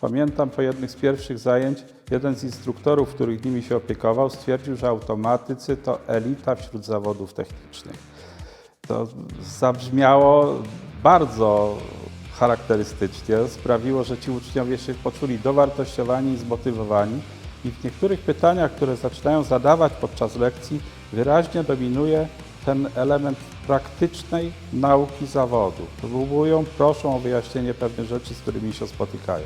Pamiętam po jednych z pierwszych zajęć, jeden z instruktorów, który nimi się opiekował, stwierdził, że automatycy to elita wśród zawodów technicznych. To zabrzmiało bardzo charakterystycznie, sprawiło, że ci uczniowie się poczuli dowartościowani i zmotywowani. I w niektórych pytaniach, które zaczynają zadawać podczas lekcji, wyraźnie dominuje ten element praktycznej nauki zawodu. Próbują, proszą o wyjaśnienie pewnych rzeczy, z którymi się spotykają.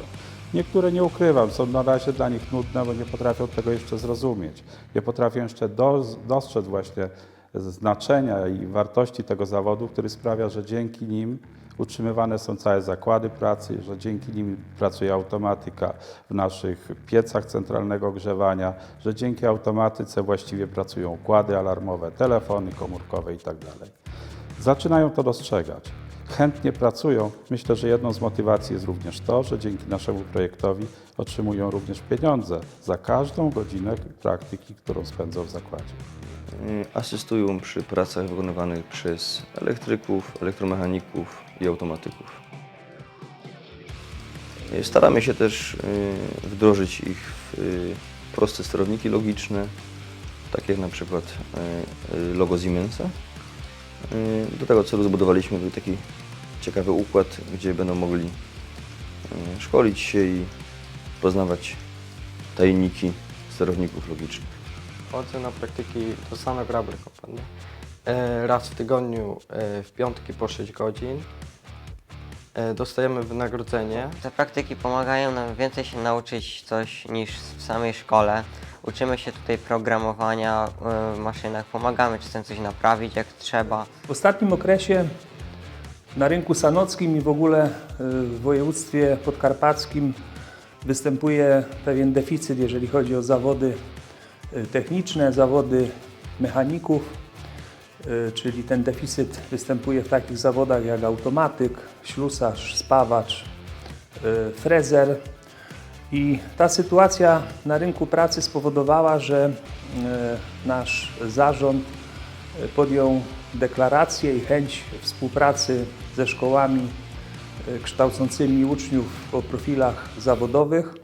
Niektóre nie ukrywam, są na razie dla nich nudne, bo nie potrafią tego jeszcze zrozumieć. Nie potrafią jeszcze do, dostrzec właśnie znaczenia i wartości tego zawodu, który sprawia, że dzięki nim utrzymywane są całe zakłady pracy, że dzięki nim pracuje automatyka w naszych piecach centralnego ogrzewania, że dzięki automatyce właściwie pracują układy alarmowe, telefony komórkowe itd. Zaczynają to dostrzegać. Chętnie pracują. Myślę, że jedną z motywacji jest również to, że dzięki naszemu projektowi otrzymują również pieniądze za każdą godzinę praktyki, którą spędzą w zakładzie. Y, Asystują przy pracach wykonywanych przez elektryków, elektromechaników i automatyków. Y, Staramy się też y, wdrożyć ich w y, proste sterowniki logiczne, takie jak na przykład logo Siemensa. Do tego celu zbudowaliśmy taki ciekawy układ, gdzie będą mogli y, szkolić się i poznawać tajniki sterowników logicznych. Chodzę na praktyki do samego Rubber Company. E, Raz w tygodniu, e, w piątki po 6 godzin. E, Dostajemy wynagrodzenie. Te praktyki pomagają nam więcej się nauczyć coś niż w samej szkole. Uczymy się tutaj programowania w maszynach, pomagamy czasem coś naprawić jak trzeba. W ostatnim okresie na rynku sanockim i w ogóle y, w województwie podkarpackim występuje pewien deficyt, jeżeli chodzi o zawody y, techniczne, zawody mechaników, y, czyli ten deficyt występuje w takich zawodach jak automatyk, ślusarz, spawacz, frezer. I ta sytuacja na rynku pracy spowodowała, że nasz zarząd podjął deklarację i chęć współpracy ze szkołami y, kształcącymi uczniów o profilach zawodowych.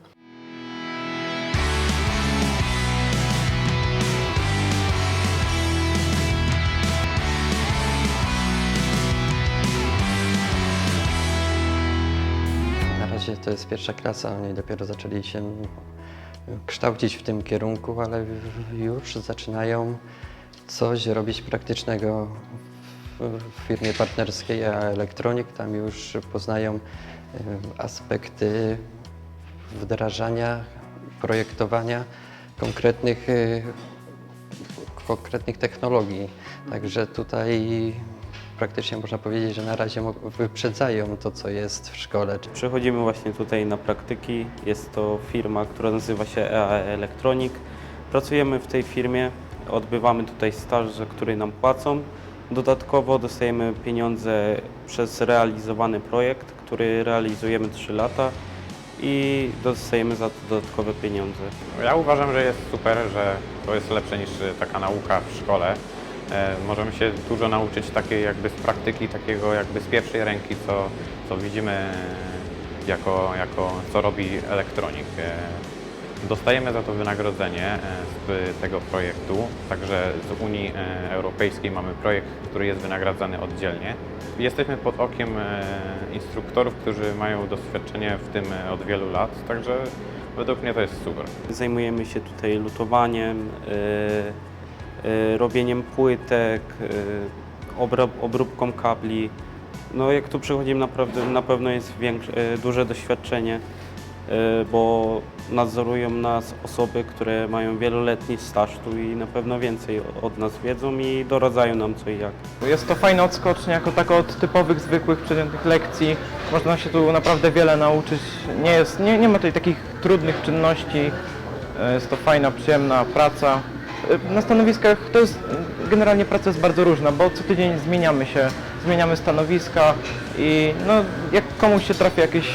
Na razie to jest pierwsza klasa, oni dopiero zaczęli się kształcić w tym kierunku, ale już zaczynają coś robić praktycznego w firmie partnerskiej A Electronic. Tam już poznają y, aspekty wdrażania, projektowania konkretnych, y, konkretnych technologii. Także tutaj praktycznie można powiedzieć, że na razie wyprzedzają to, co jest w szkole. Przychodzimy właśnie tutaj na praktyki. Jest to firma, która nazywa się EAE Electronic. Pracujemy w tej firmie, odbywamy tutaj staż, za który nam płacą. Dodatkowo dostajemy pieniądze przez realizowany projekt, który realizujemy 3 lata i dostajemy za to dodatkowe pieniądze. Ja uważam, że jest super, że to jest lepsze niż taka nauka w szkole. E, możemy się dużo nauczyć takiej jakby z praktyki, takiego jakby z pierwszej ręki, co, co widzimy jako, jako co robi elektronik. E, dostajemy za to wynagrodzenie e, z tego projektu, także z Unii e, Europejskiej mamy projekt, który jest wynagradzany oddzielnie. Jesteśmy pod okiem e, instruktorów, którzy mają doświadczenie w tym od wielu lat, także według mnie to jest super. Zajmujemy się tutaj lutowaniem, robieniem płytek, obróbką kabli. No jak tu przychodzimy naprawdę na pewno jest duże doświadczenie, bo nadzorują nas osoby, które mają wieloletni staż tu i na pewno więcej od nas wiedzą i doradzają nam co i jak. Jest to fajna odskocznia, jako tako od typowych, zwykłych, przedmiotnych lekcji. Można się tu naprawdę wiele nauczyć. Nie, jest, nie, nie ma tutaj takich trudnych czynności. E, Jest to fajna, przyjemna praca. E, Na stanowiskach to jest, generalnie praca jest bardzo różna, bo co tydzień zmieniamy się, zmieniamy stanowiska i no, jak komuś się trafi jakieś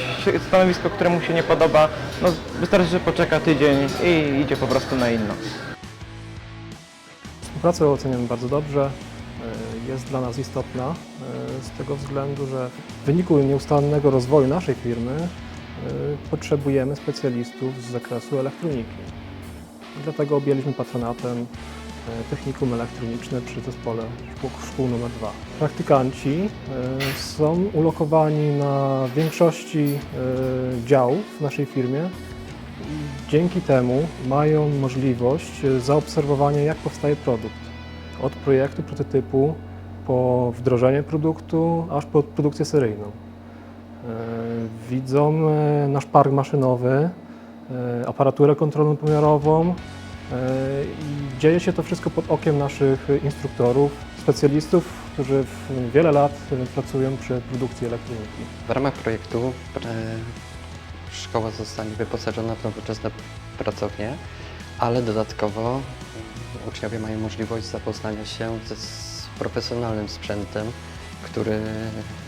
stanowisko, które mu się nie podoba, no, wystarczy, że poczeka tydzień i idzie po prostu na inną. Współpracę oceniam bardzo dobrze. y, Jest dla nas istotna y, z tego względu, że w wyniku nieustannego rozwoju naszej firmy potrzebujemy specjalistów z zakresu elektroniki. Dlatego objęliśmy patronatem e, technikum elektroniczne przy zespole szkół, szkół nr 2. Praktykanci e, są ulokowani na większości e, działów w naszej firmie. Dzięki temu mają możliwość e, zaobserwowania, jak powstaje produkt. Od projektu, prototypu, po wdrożenie produktu, aż po produkcję seryjną. E, Widzą e, nasz park maszynowy, e, aparaturę kontrolno-pomiarową e, i dzieje się to wszystko pod okiem naszych instruktorów, specjalistów, którzy wiele lat e, pracują przy produkcji elektroniki. W ramach projektu e, szkoła zostanie wyposażona w nowoczesne pracownie, ale dodatkowo uczniowie mają możliwość zapoznania się ze s- profesjonalnym sprzętem, który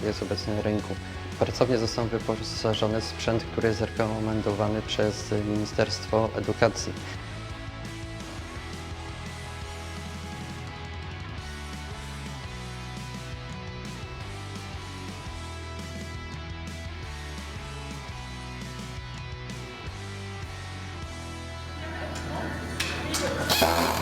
jest obecny na rynku. Pracownie zostaną wyposażone w sprzęt, który jest rekomendowany przez Ministerstwo Edukacji. Ah.